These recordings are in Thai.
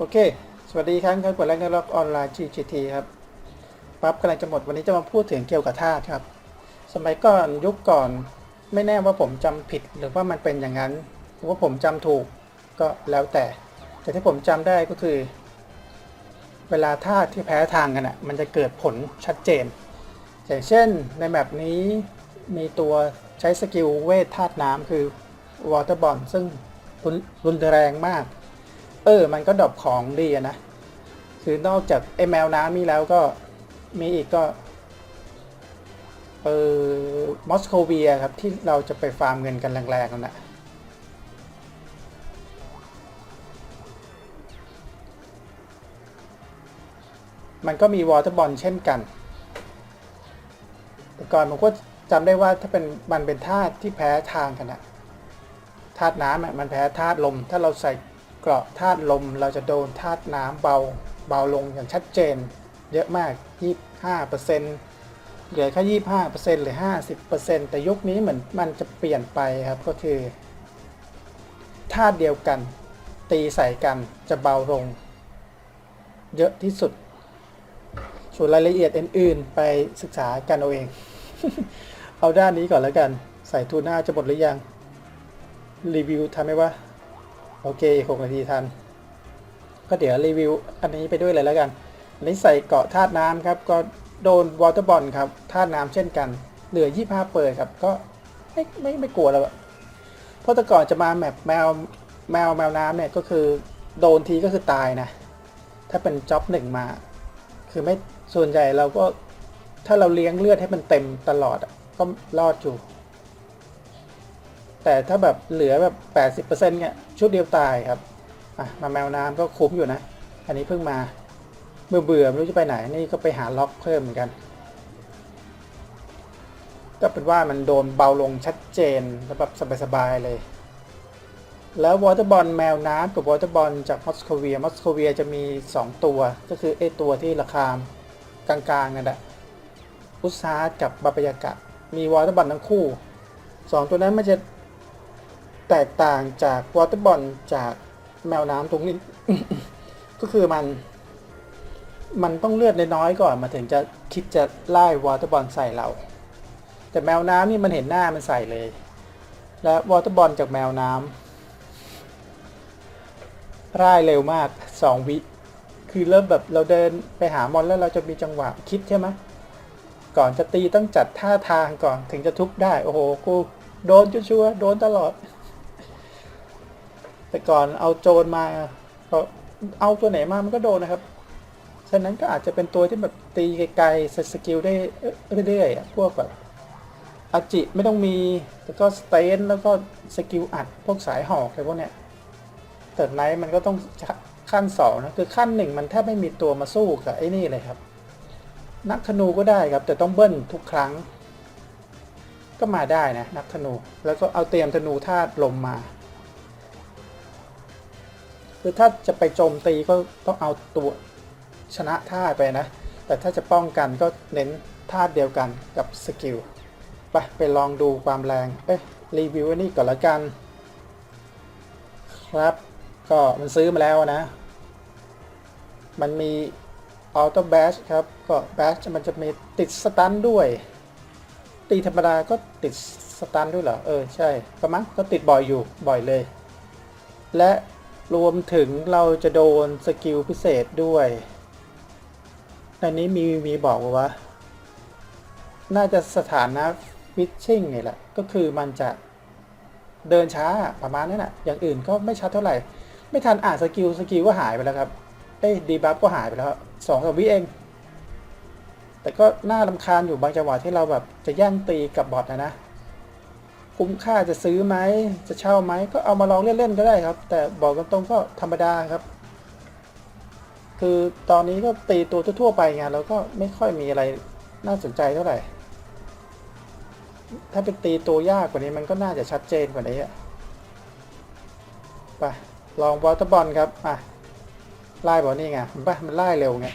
โอเค สวัสดีครับครับกดแรกในล็อกออนไลน์ GGT ครับ ปั๊บกำลังจะหมดวันนี้จะมาพูดถึงเกี่ยวกับธาตุครับ สมัยก่อนยุคก่อนไม่แน่ว่าผมจำผิดหรือว่ามันเป็นอย่างนั้น หรือว่าผมจำถูกก็แล้วแต่ แต่ที่ผมจำได้ก็คือ เวลาธาตุที่แพ้ทางกันอะมันจะเกิดผลชัดเจน อย่างเช่นในแบบนี้มีตัวใช้สกิลเวทธาตุน้ำคือ Water Bond ซึ่งรุนแรงมาก เออ มันก็ดรอปของดีอะนะ คือนอกจากไอแมวน้ำนี่แล้วก็มีอีกก็ เออมอสโคเวียครับ ที่เราจะไปฟาร์มเงินกันแรงๆนั่นนะมันก็มีวอเตอร์บอลเช่นกัน แต่ก่อนผมก็จำได้ว่าถ้าเป็นมันเป็นธาตุที่แพ้ทางกันอะธาตุน้ำมันแพ้ธาตุลม ถ้าเราใส่ เกราะธาตุลมเราจะโดนธาตุน้ำเบาเบาลงอย่างชัดเจน เยอะมาก 25%เหลือแค่ 25%หรือ 50%แต่ยุคนี้เหมือนมันจะเปลี่ยนไปครับก็คือธาตุเดียวกัน ตีใส่กันจะเบาลง เยอะที่สุด ส่วนรายละเอียดอื่น ๆ ไปศึกษากันเอาเอง เอาด้านนี้ก่อนแล้วกัน ใส่ทูน่าจะหมดหรือยัง รีวิวทันไหมวะ โอเคหกนาทีทัน ก็เดี๋ยวรีวิวอันนี้ไปด้วยเลยแล้วกันอันนี้ใส่เกาะธาตุน้ำครับ ก็โดนวอเตอร์บอลครับธาตุน้ำเช่นกัน เหลือ25เปิดครับ ก็ไม่ไม่ไม่กลัวแล้วอะเพราะแต่ก่อนจะมาแมปแมวแมวแมวน้ำเนี่ยก็คือโดนทีก็คือตายนะ ถ้าเป็นจ็อบหนึ่งมา คือไม่ส่วนใหญ่เราก็ถ้าเราเลี้ยงเลือดให้มันเต็มตลอดก็รอดอยู่ แต่ถ้าแบบเหลือแบบ 80%เนี่ยชุดเดียวตายครับอะมาแมวน้ำก็คุ้มอยู่นะ อันนี้เพิ่งมาเบื่อเบื่อไม่รู้จะไปไหนนี่ก็ไปหาล็อกเพิ่มเหมือนกัน ก็เป็นว่ามันโดนเบาลงชัดเจนแล้วแบบสบายๆเลย แล้ววอเตอร์บอลแมวน้ำกับวอเตอร์บอลจากมอสโคเวียมอสโคเวียจะมี 2 ตัว ก็คือไอตัวที่ราคากลางๆนั่นแหละอุตสาหกับบาปยากะ มีวอเตอร์บอลทั้งคู่ 2 ตัวนั้นมันจะ แตกต่างจากวอเตอร์บอลจากแมวน้ำตรงนี้ ก็คือมัน มันต้องเลือดน้อยๆก่อนมาถึงจะคิดจะไล่วอเตอร์บอลใส่เรา แต่แมวน้ำนี่มันเห็นหน้ามันใส่เลย และวอเตอร์บอลจากแมวน้ำร่เร็วมาก2วิ คือเริ่มแบบเราเดินไปหามอนแล้วเราจะมีจังหวะคิดใช่ไหมก่อนจะตีต้องจัดท่าทางก่อนถึงจะทุบได้ โอ้โห กู โดนชัวร์โดนตลอด แต่ก่อนเอาโจรมาก็เอาตัวไหนมามันก็โดนนะครับ ฉะนั้นก็อาจจะเป็นตัวที่แบบตีไกลๆสกิลได้เรื่อยๆพวกแบบอาจิไม่ต้องมี แล้วก็สเตนแล้วก็สกิลอัดพวกสายหอกอะไรพวกเนี้ยแต่ไนท์มันก็ต้องขั้นสองนะคือขั้นหนึ่งมันแทบไม่มีตัวมาสู้กับไอ้นี่เลยครับ นักธนูก็ได้ครับ แต่ต้องเบิ้ลทุกครั้ง ก็มาได้นะนักธนู แล้วก็เอาเตรียมธนูธาตุลมมา คือถ้าจะไปโจมตีก็ต้องเอาตัวชนะท่าไปนะ แต่ถ้าจะป้องกันก็เน้นท่าเดียวกันกับสกิลไปไปลองดูความแรงเอ๊ะรีวิวนนี้ก่อนละกัน ครับ ก็มันซื้อมาแล้วนะ มันมีออโต้แบชครับ ก็แบชมันจะมีติดสตันด้วย ตีธรรมดาก็ติดสตันด้วยเหรอ เออ ใช่ก็มั้งก็ติดบ่อยอยู่บ่อยเลย และ รวมถึงเราจะโดนสกิลพิเศษด้วยในนี้มีมีบอกว่า น่าจะสถานะฟิชชิ่งไงแหละ ก็คือมันจะเดินช้าประมาณนั้นแหละอย่างอื่นก็ไม่ชัดเท่าไหร่ ไม่ทันอ่านสกิลสกิลก็หายไปแล้วครับ เอ้ยดีบัฟก็หายไปแล้วสองสามวิเอง แต่ก็น่าลำคาญอยู่บางจังหวะที่เราแบบจะแย่งตีกับบอทนะนะ คุ้มค่าจะซื้อไหมจะเช่าไหมก็เอามาลองเล่นๆก็ได้ครับ แต่บอกตรงๆก็ธรรมดาครับ คือตอนนี้ก็ตีตัวทั่วๆไปไงแล้วก็ไม่ค่อยมีอะไรน่าสนใจเท่าไหร่ ถ้าเป็นตีตัวยากกว่านี้มันก็น่าจะชัดเจนกว่านี้อะไปลองวอเตอร์บอลครับอะไล่บอลนี่ไงมันปะมันไล่เร็วไง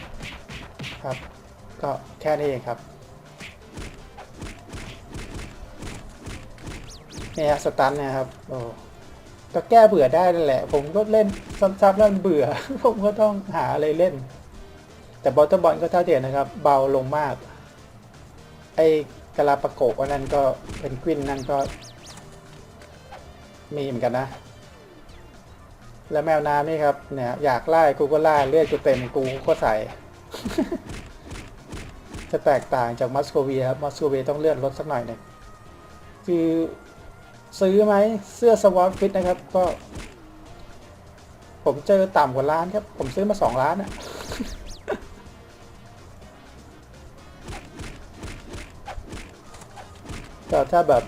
ครับ ก็แค่นี้เองครับ เนี่ยสตันนี่ยครับโอ้ก็แก้เบื่อได้นั่นแหละ ผมก็เล่นซ้ำๆแล้วเบื่อ ผมก็ต้องหาอะไรเล่น แต่บอลเตอร์บอลก็เท่าเดียวนะครับ เบาลงมาก ไอ้กะลาปะโกะนนั้นก็เป็นกวินนั่นก็ มีเหมือนกันนะ แล้วแมวน้ำนี่ครับเนี่ยอยากไล่กูก็ไล่เลือดกูเต็มกูก็ใส่ จะแตกต่างจากมัสโกเวียครับมัสโกเวียต้องเลื่อนลดสักหน่อยหนึ่งคือ ซื้อไหมเสื้อสวอตฟิตนะครับ ก็ ผมเจอต่ำกว่าล้านครับ ผมซื้อมาสองล้านอะก็ถ้าแบบ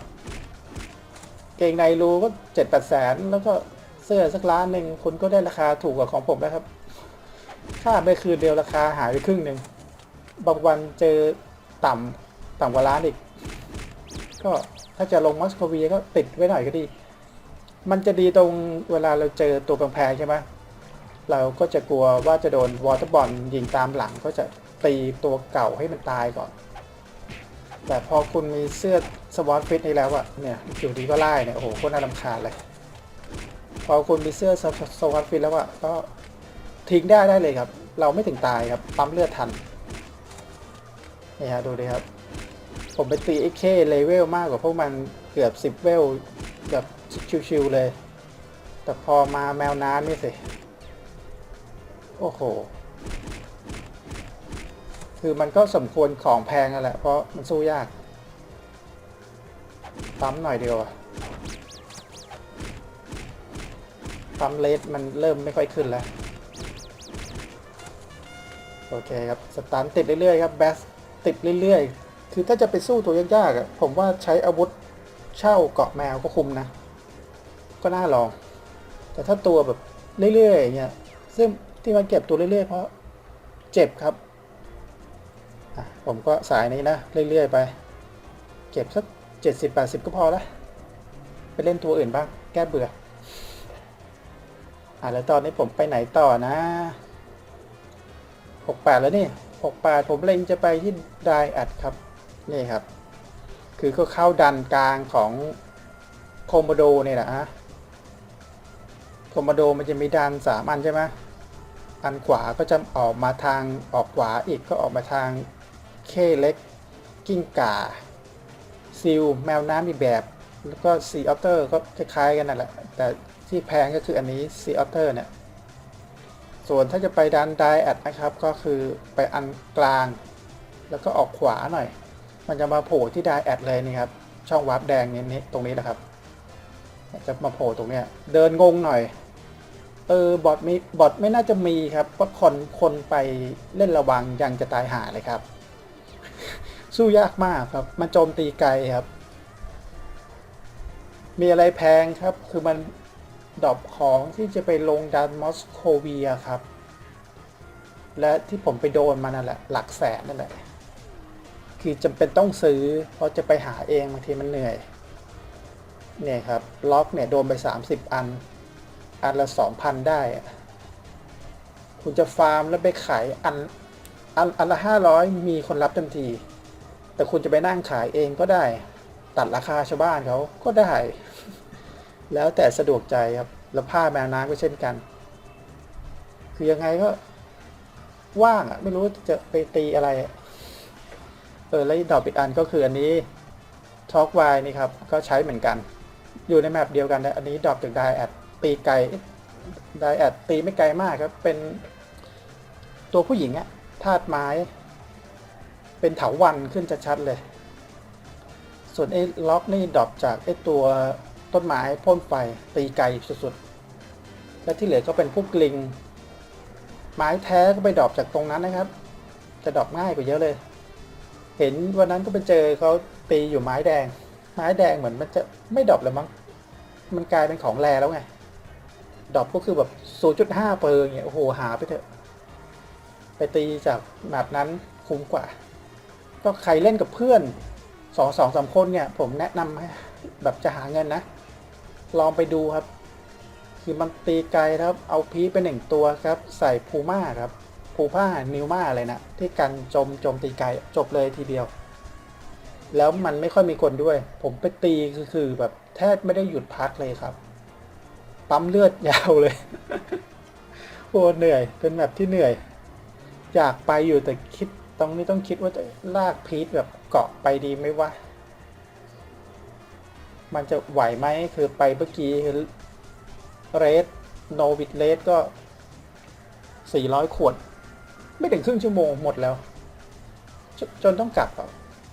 เกงในรูก็เจ็ดแปดแสน แล้วก็เสื้อสักล้านหนึ่งคุณก็ได้ราคาถูกกว่าของผมแล้วครับค่าไปคืนเดียวราคาหายไปครึ่งหนึ่งบางวันเจอต่ำต่ำกว่าล้านอีก ก็ ถ้าจะลงมอสโคเวียก็ติดไว้หน่อยก็ดี มันจะดีตรงเวลาเราเจอตัวแพงใช่ไหมเราก็จะกลัวว่าจะโดนวอเตอร์บอลยิงตามหลังก็จะตีตัวเก่าให้มันตายก่อน แต่พอคุณมีเสื้อสวอตฟิตนี้แล้วอะเนี่ยอยู่ดีก็ไล่เนี่ยโอ้โหโคตรน่ารำคาญเลย พอคุณมีเสื้อสวอตฟิตแล้วอะก็ทิ้งได้ได้เลยครับ เราไม่ถึงตายครับปั๊มเลือดทันนี่ฮะดูดิครับ ผมไปตีไอ้เคเลเวลมากกว่าพวกมันเกือบสิบเวลแบบชิวๆเลย แต่พอมาแมวน้ำนี่สิ โอ้โห คือมันก็สมควรของแพงนั่นแหละ เพราะมันสู้ยากปั๊มหน่อยเดียวอะปั๊มเลสมันเริ่มไม่ค่อยขึ้นแล้ว โอเคครับ สตาร์ทติดเรื่อยๆครับ แบสติดเรื่อยๆ คือถ้าจะไปสู้ตัวยากๆอะผมว่าใช้อาวุธเช่าเกาะแมวก็คุมนะ ก็น่าลอง แต่ถ้าตัวแบบเรื่อยๆเงี้ยซึ่งที่มันเก็บตัวเรื่อยๆ เพราะเจ็บครับ ผมก็สายนี้นะ เรื่อยๆไป เก็บสักเจ็ดสิบแปดสิบก็พอละไปเล่นตัวอื่นบ้าง แก้เบื่อ อะแล้วตอนนี้ผมไปไหนต่อนะหกแปดแล้วนี่หกแปดผมเล็งจะไปที่ไดอัดครับ นี่ครับ คือก็เข้าดันกลางของโคมโดเนี่ยแหละฮะโคมโดมันจะมีดันสามอันใช่ไหมอันขวาก็จะออกมาทางออกขวาอีกก็ออกมาทางเคเล็ก กิ้งก่าซิลแมวน้ำอีกแบบ แล้วก็ซีออเตอร์ก็คล้ายๆกันนั่นแหละ แต่ที่แพงก็คืออันนี้ซีออเตอร์เนี่ย ส่วนถ้าจะไปดันไดแอดนะครับ ก็คือไปอันกลาง แล้วก็ออกขวาหน่อย มันจะมาโผล่ที่ไดแอดเลยนี่ครับ ช่องวาร์ปแดงนี้ตรงนี้นะครับ จะมาโผล่ตรงเนี้ย เดินงงหน่อย เออบอทมีบอทไม่น่าจะมีครับเพราะคนคนไปเล่นระวังยังจะตายหาเลยครับ สู้ยากมากครับ มันโจมตีไกลครับ มีอะไรแพงครับ คือมันดอปของที่จะไปลงดันมอสโคเวียครับ และที่ผมไปโดนมานั่นแหละ หลักแสนนั่นแหละ คือจำเป็นต้องซื้อ เพราะจะไปหาเองบางทีมันเหนื่อย เนี่ยครับ ล็อกเนี่ยโดนไป 30 อัน อันละ 2,000 ได้ คุณจะฟาร์มแล้วไปขายอันอันอันละ 500 มีคนรับทันที แต่คุณจะไปนั่งขายเองก็ได้ ตัดราคาชาวบ้านเขาก็ได้ แล้วแต่สะดวกใจครับ แล้วผ้าแมวน้ำก็เช่นกัน คือยังไงก็ว่างอะ ไม่รู้จะไปตีอะไร อะเออแล้วดอกอีกอันก็คืออันนี้ทอกไวนี่ครับ ก็ใช้เหมือนกัน อยู่ในแมปเดียวกันนะอันนี้ดอกจากไดแอดตีไกลไดแอดตีไม่ไกลมากครับ เป็นตัวผู้หญิงอะธาตุไม้ เป็นเถาวันขึ้นชัดๆเลย ส่วนไอ้ล็อกนี่ดอปจากไอ้ตัวต้นไม้พ่นไฟตีไกลสุดๆ และที่เหลือก็เป็นพวกลิง ไม้แท้ก็ไปดอปจากตรงนั้นนะครับ จะดอปง่ายกว่าเยอะเลย เห็นวันนั้นก็ไปเจอเขาตีอยู่ไม้แดง ไม้แดงเหมือนมันจะไม่ดรอปเลยมั้งมันกลายเป็นของแรแล้วไงดรอปก็คือแบบ0.5เปอร์เงี้ยโอ้โหหาไปเถอะ ไปตีจากแบบนั้นคุ้มกว่า ก็ใครเล่นกับเพื่อนสองสองสามคนเนี่ย ผมแนะนำให้แบบจะหาเงินนะ ลองไปดูครับ คือมันตีไกลครับ เอาพีชไปหนึ่งตัวครับ ใส่พูม่าครับ พูม่านิวมาอะไรนะที่กันจมโจมตีไกลจบเลยทีเดียว แล้วมันไม่ค่อยมีคนด้วย ผมไปตีคือคือแบบแทบไม่ได้หยุดพักเลยครับ ปั๊มเลือดยาวเลยโอ้เหนื่อย เป็นแบบที่เหนื่อย อยากไปอยู่แต่คิดตรงนี้ต้องคิดว่าจะลากพีทแบบเกาะไปดีไหมวะมันจะไหวไหมคือไปเมื่อกี้เรสโนวิดเรสก็ 400 ขวด ไม่ถึงครึ่งชั่วโมงหมดแล้วจจนต้องกลับ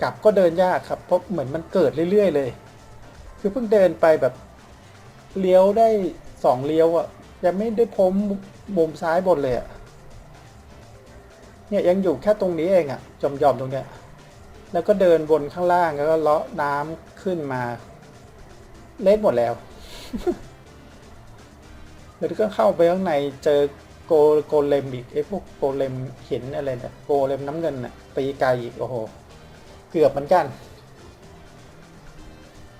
กลับก็เดินยากครับ เพราะเหมือนมันเกิดเรื่อยๆเลย คือเพิ่งเดินไปแบบเลี้ยวได้สองเลี้ยวอะยังไม่ได้พ้มมุมซ้ายบนเลยอะเนี่ยยังอยู่แค่ตรงนี้เองอะจอมยอมตรงเนี้ย แล้วก็เดินบนข้างล่างแล้วก็เลาะน้ำขึ้นมา เละหมดแล้วแล้วก็เข้าไปข้างในเจอ โกโกเลมอีกไอ้พวกโกเลมเหินอะไรนี่ยโกเลมน้ำเงินน่ะตีไกลอีกโอ้โห เกือบเหมือนกัน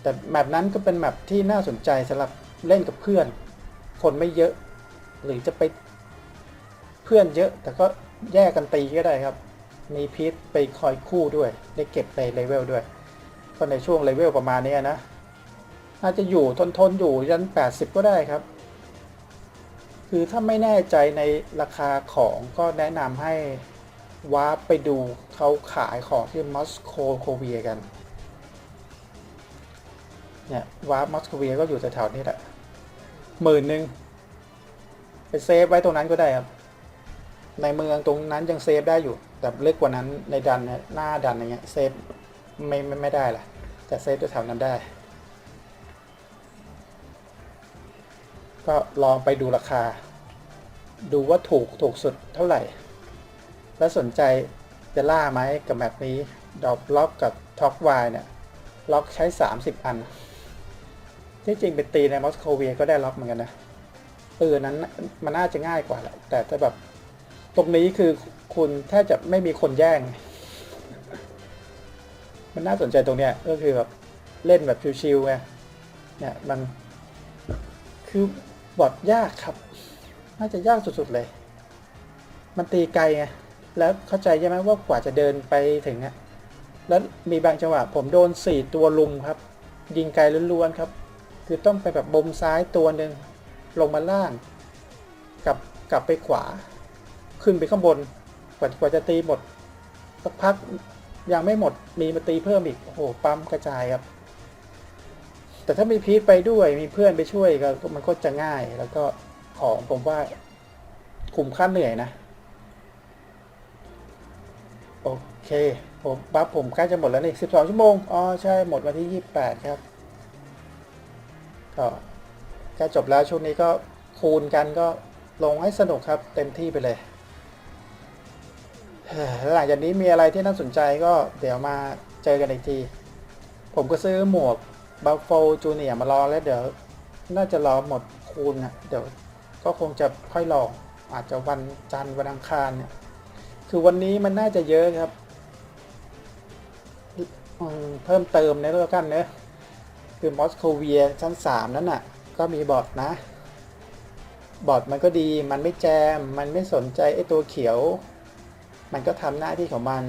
แต่แมปนั้นก็เป็นแมปที่น่าสนใจสำหรับเล่นกับเพื่อน คนไม่เยอะ หรือจะไปเพื่อนเยอะ แต่ก็แยกกันตีก็ได้ครับ มีพีทไปคอยคู่ด้วย ได้เก็บในเลเวลด้วย ก็ในช่วงเลเวลประมาณนี้นะอาจจะอยู่ทนทนอยู่ยัน 80 ก็ได้ครับ คือถ้าไม่แน่ใจในราคาของก็แนะนำให้วาร์ปไปดูเขาขายของที่มอสโกโคเวียกัน เนี่ยวาร์ปมอสโคเวียก็อยู่แถวๆนี้แหละหมื่นหนึ่งไปเซฟไว้ตรงนั้นก็ได้ครับ ในเมืองตรงนั้นยังเซฟได้อยู่ แต่เล็กกว่านั้นในดันเนี่ยหน้าดันอะไรเงี้ยเซฟไม่ไม่ไม่ได้ละแต่เซฟแถวๆนั้นได้ ก็ลองไปดูราคา ดูว่าถูกถูกสุดเท่าไหร่ แล้วสนใจจะล่าไหมกับแบบนี้ดอกล็อกกับท็อกไวเนี่ย ล็อกใช้ 30 อัน ที่จริงเป็นตีในมอสโคเวียก็ได้ล็อกเหมือนกันนะเออนั้นมันน่าจะง่ายกว่าแหละแต่ถ้าแบบตรงนี้คือคุณแทบจะไม่มีคนแย่ง มันน่าสนใจตรงเนี้ยก็คือแบบเล่นแบบชิวๆไงเนี่ยมันคือ บอดยากครับ น่าจะยากสุดๆเลย มันตีไกลไง แล้วเข้าใจใช่ไหมว่ากว่าจะเดินไปถึงอะแล้วมีบางจังหวะผมโดนสี่ตัวลุมครับ ยิงไกลล้วนๆครับ คือต้องไปแบบบมซ้ายตัวหนึ่งลงมาล่างกลับกลับไปขวา ขึ้นไปข้างบน กว่ากว่าจะตีหมดสักพักยังไม่หมดมีมาตีเพิ่มอีก โอ้โหปั๊มกระจายครับ แต่ถ้ามีพีทไปด้วยมีเพื่อนไปช่วยก็มันก็จะง่าย แล้วก็ของผมว่าคุ้มค่าเหนื่อยนะ โอเค ผมบัฟผมใกล้จะหมดแล้วนี่12ชั่วโมง อ๋อ ใช่ หมดวันที่28ครับ ก็ใกล้จบแล้วช่วงนี้ก็คูณกันก็ลงให้สนุกครับ เต็มที่ไปเลยหลังจากนี้มีอะไรที่น่าสนใจก็เดี๋ยวมาเจอกันอีกที ผมก็ซื้อหมวก บัฟโฟจูเนียมารอแล้วเดี๋ยว น่าจะรอหมดคูณนะเดี๋ยวก็คงจะค่อยลองอาจจะวันจันทร์วันอังคารเนี่ยคือวันนี้มันน่าจะเยอะครับเพิ่มเติมในเรื่องกันเนอะคือมอสโคเวียชั้นสามนั้นน่ะ ก็มีบอทนะ บอทมันก็ดีมันไม่แจม มันไม่สนใจไอ้ตัวเขียว มันก็ทำหน้าที่ของมัน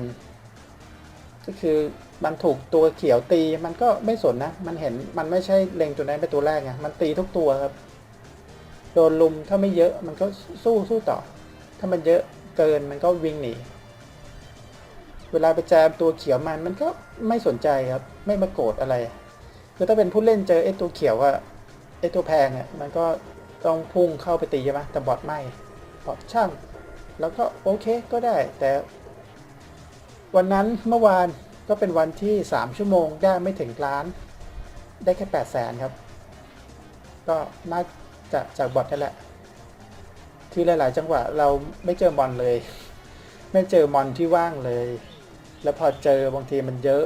ก็คือ มันถูกตัวเขียวตีมันก็ไม่สนนะ มันเห็นมันไม่ใช่เล็งตัวนั้นเป็นตัวแรกไงมันตีทุกตัวครับโดนลุมถ้าไม่เยอะมันก็สู้สู้ต่อ ถ้ามันเยอะเกินมันก็วิ่งหนีเวลาไปแจมตัวเขียวมันมันก็ไม่สนใจครับ ไม่มาโกรธอะไร คือถ้าเป็นผู้เล่นเจอไอ้ตัวเขียวอะไอ้ตัวแพงอะมันก็ต้องพุ่งเข้าไปตีใช่ไหมแต่บอทไม่บอทช่าง แล้วก็โอเคก็ได้ แต่ วันนั้นเมื่อวาน ก็เป็นวันที่ 3 ชั่วโมงได้ไม่ถึงล้าน ได้แค่ 8 0 0แสนครับ ก็น่าจะจากบอทนั่นแหละ คือหลาย ๆ จังหวะเราไม่เจอมอนเลย ไม่เจอมอนที่ว่างเลย แล้วพอเจอบางทีมันเยอะ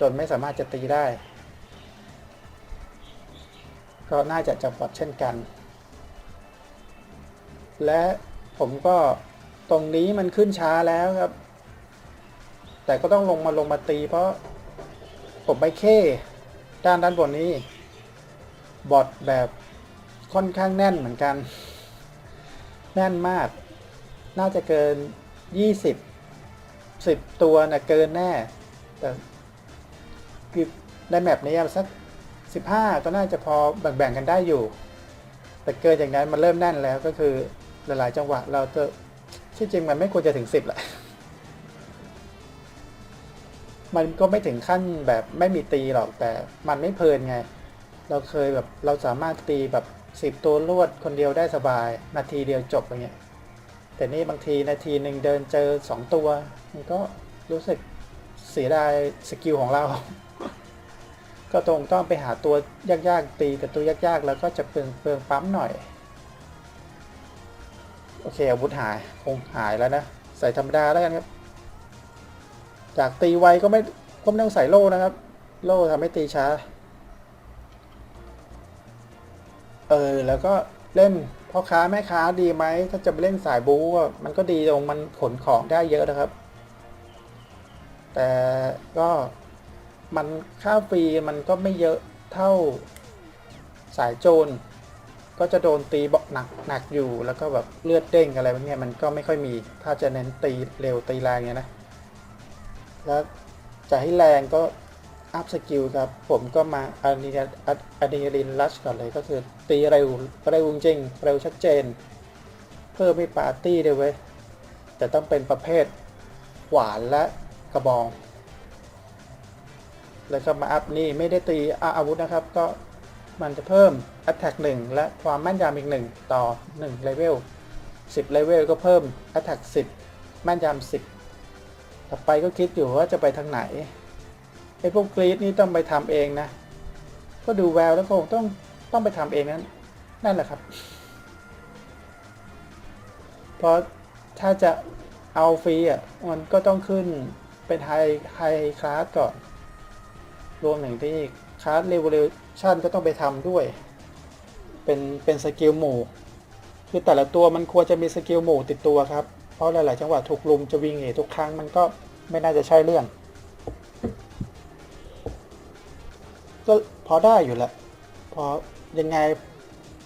จนไม่สามารถจะตีได้ ก็น่าจะจากบอทเช่นกัน และผมก็ตรงนี้มันขึ้นช้าแล้วครับ แต่ก็ต้องลงมาลงมาตี เพราะผมไปเข้ด้านด้านบนนี้ บอทแบบค่อนข้างแน่นเหมือนกัน แน่นมาก น่าจะเกิน 20 10 ตัวนะเกินแน่ แต่คือในแมปนี้สัก 15 ก็น่าจะพอแบ่งๆกันได้อยู่ แต่เกินจากนั้นมันเริ่มแน่นแล้วก็คือหลายๆจังหวะเราจะที่จริงมันไม่ควรจะถึงสิบแหละ มันก็ไม่ถึงขั้นแบบไม่มีตีหรอกแต่มันไม่เพลินไง เราเคยแบบเราสามารถตีแบบสิบตัวรวดคนเดียวได้สบาย นาทีเดียวจบอย่างเงี้ยแต่นี่บางทีนาทีหนึ่งเดินเจอสองตัว มันก็รู้สึกเสียดายสกิลของเรา ก็ตรงต้องไปหาตัวยากๆตีแต่ตัวยากๆ แล้วก็จะเปลืองเปลืองปั๊มหน่อย โอเคอาวุธหายคงหายแล้วนะ ใส่ธรรมดาแล้วกันครับ จากตีไวก็ไม่ก็ไม่ต้องใส่โล่นะครับ โล่ทำให้ตีช้า เออ แล้วก็เล่นพ่อค้าแม่ค้าดีไหม ถ้าจะไปเล่นสายบู๊มันก็ดีตรงมันขนของได้เยอะนะครับ แต่ก็มันค่าฟรีมันก็ไม่เยอะเท่าสายโจรก็จะโดนตีบอกหนักหนักอยู่แล้วก็แบบเลือดเด้งอะไรพวกนี้มันก็ไม่ค่อยมี ถ้าจะเน้นตีเร็วตีแรงเนี้ยนะ แล้วจะให้แรงก็อัพสกิลครับ ผมก็มาอะดรีนอะดรีนาลินรัชก่อนเลยก็คือตีเร็วเร็วจริงเร็วชัดเจน เพิ่มให้ปาร์ตี้ด้วยเว้ย แต่ต้องเป็นประเภทขวานและกระบอง แล้วก็มาอัพนี่ไม่ได้ตีอาวุธนะครับ ก็มันจะเพิ่ม Attack 1 และความแม่นยำอีก 1 ต่อ1เลเวล10เลเวลก็เพิ่ม Attack 10 แม่นยำ10 ต่อไปก็คิดอยู่ว่าจะไปทางไหนไอ้พวกกรีดนี่ต้องไปทำเองนะ ก็ดูแววแล้วคงต้องต้องไปทำเองนั้นนั่นแหละครับ เพราะถ้าจะเอาฟรีอะมันก็ต้องขึ้นเป็นไฮไฮคลาสก่อน รวมถึงที่คลาสเรเวลชันก็ต้องไปทำด้วย เป็นเป็นสกิลหมู่ คือแต่ละตัวมันควรจะมีสกิลหมู่ติดตัวครับ เพราะหลาย ๆ จังหวะถูกลุมจะวิ่งเหทุกครั้งมันก็ ไม่น่าจะใช่เรื่อง ก็พอได้อยู่แหละ พอยังไง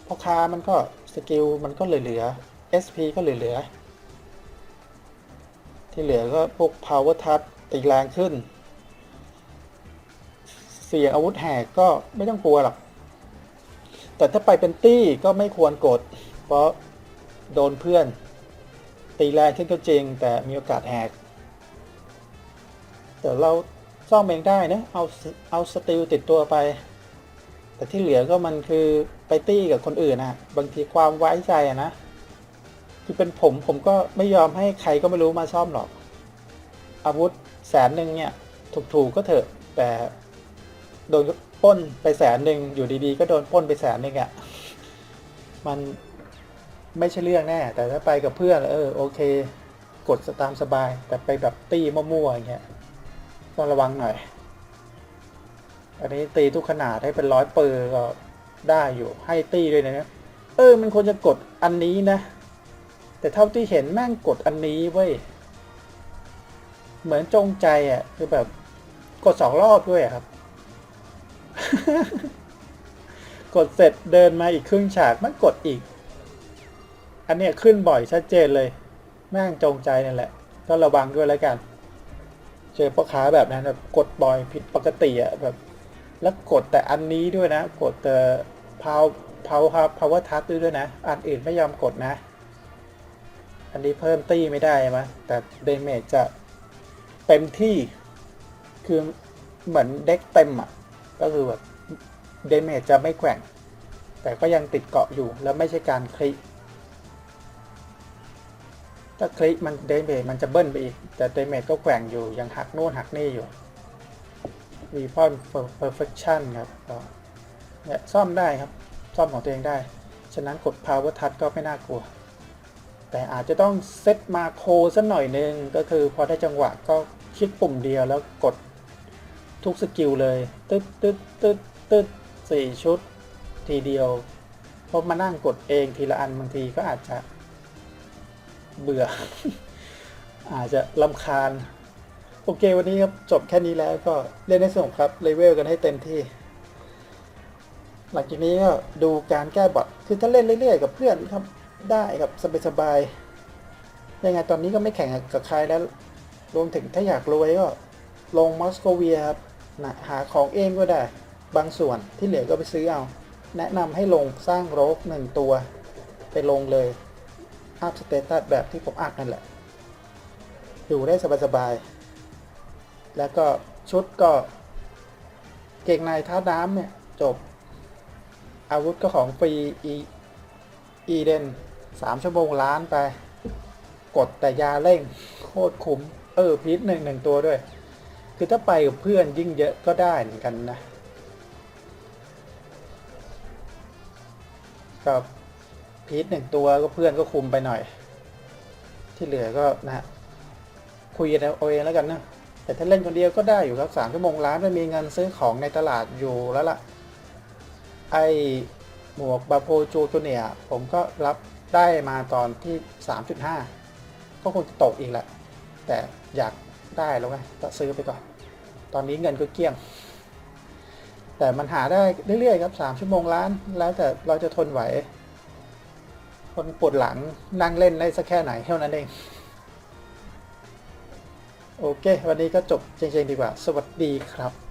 พ่อค้ามันก็สกิลมันก็เหลือๆ SP ก็เหลือๆ ที่เหลือก็พวก power touch ตีแรงขึ้น เสียงอาวุธแหกก็ไม่ต้องกลัวหรอก แต่ถ้าไปเป็นตี้ก็ไม่ควรกด เพราะโดนเพื่อน ตีแรงขึ้นก็จริง แต่มีโอกาสแหก แต่เราซ่อมเองได้นะเอาเอาสติลติดตัวไป แต่ที่เหลือก็มันคือไปตี้กับคนอื่นนะบางทีความไว้ใจอะนะคือเป็นผมผมก็ไม่ยอมให้ใครก็ไม่รู้มาซ่อมหรอก อาวุธแสนหนึ่งเนี่ยถูกๆก็เถอะ แต่โดนป้นไปแสนหนึ่งอยู่ดีๆ ก็โดนป้นไปแสนหนึ่งอะ่ะมันไม่ใช่เรื่องแน่ แต่ถ้าไปกับเพื่อนเออโอเค กดตามสบายแต่ไปแบบตีมั่วๆอย่างเงี้ย ต้องระวังหน่อย อันนี้ตีทุกขนาดให้เป็นร้อยเปอร์ก็ได้อยู่ให้ตีด้วยนะเออ มันควรจะกดอันนี้นะ แต่เท่าที่เห็นแม่งกดอันนี้เว้ย เหมือนจงใจอะ คือแบบกดสองรอบด้วยครับ กดเสร็จเดินมาอีกครึ่งฉากมันกดอีก อันเนี้ยขึ้นบ่อยชัดเจนเลย แม่งจงใจนั่นแหละ ก็ระวังด้วยแล้วกัน เจอพ่อค้าแบบนั้นแบบกดบ่อยผิดปกติอะแบบ แล้วกดแต่อันนี้ด้วยนะ กดแต่พาวพาวครับพาวเวอร์ทัชด้วยนะ อันอื่นไม่ยอมกดนะ อันนี้เพิ่มตี้ไม่ได้ไหมแต่เดเมจจะเต็มที่คือเหมือนเด็กเต็มอะ ก็คือแบบเดเมจจะไม่แกว่ง แต่ก็ยังติดเกาะอยู่แล้วไม่ใช่การคลิก ถ้าคลิกมันเดเมจมันจะเบิ้ลไปอีก แต่เดเมจก็แกว่งอยู่ ยังหักโน่นหักนี่อยู่วีพอนเพอร์เฟคชั่นครับเนี่ยซ่อมได้ครับ ซ่อมของตัวเองได้ ฉะนั้นกด power touch ก็ไม่น่ากลัว แต่อาจจะต้องเซตมาโคสักหน่อยนึง ก็คือพอได้จังหวะก็คลิกปุ่มเดียวแล้วกดทุกสกิลเลยตึ๊ดตึ๊ดตึ๊ดตึ๊ดสี่ชุด ทีเดียว เพราะมานั่งกดเองทีละอันบางทีก็อาจจะ เบื่อ อาจจะลำคาญ โอเควันนี้ครับ จบแค่นี้แล้วก็เล่นให้สนุกครับ เลเวลกันให้เต็มที่ หลังจากนี้ก็ดูการแก้บอทคือถ้าเล่นเรื่อยๆ กับเพื่อนครับได้ครับสบายๆยังไงตอนนี้ก็ไม่แข่งกับใครแล้ว รวมถึงถ้าอยากรวยก็ลงมอสโกเวียครับนะหาของเองก็ได้ บางส่วนที่เหลือก็ไปซื้อเอา แนะนำให้ลงสร้างโรกหนึ่งตัว ไปลงเลย อัพสเตตัสแบบที่ผมอัพนั่นแหละ อยู่ได้สบายๆ แล้วก็ชุดก็เก่งในท่าน้ำเนี่ย จบ อาวุธก็ของฟรีอีอีเดนสามชั่วโมงล้านไป กดแต่ยาเร่ง โคตรคุ้ม เออพีทหนึ่งหนึ่งตัวด้วย คือถ้าไปกับเพื่อนยิ่งเยอะก็ได้เหมือนกันนะกับ พีทหนึ่งตัวก็เพื่อนก็คุมไปหน่อย ที่เหลือก็นะฮะคุยกันเอาเองแล้วกันนะ แต่ถ้าเล่นคนเดียวก็ได้อยู่ครับสามชั่วโมงล้านไม่มีเงินซื้อของในตลาดอยู่แล้วล่ะ ไอหมวกบาโพจูตัวเนี่ยผมก็รับได้มาตอนที่ 3.5 ก็คงจะตกอีกแหละ แต่อยากได้แล้วไงก็ซื้อไปก่อน ตอนนี้เงินก็เกลี้ยง แต่มันหาได้เรื่อยๆครับ 3 ชั่วโมงล้าน แล้วแต่เราจะทนไหว นปวดหลังนั่งเล่นได้สักแค่ไหนเท่านั้นเอง โอเค วันนี้ก็จบเจงๆดีกว่า สวัสดีครับ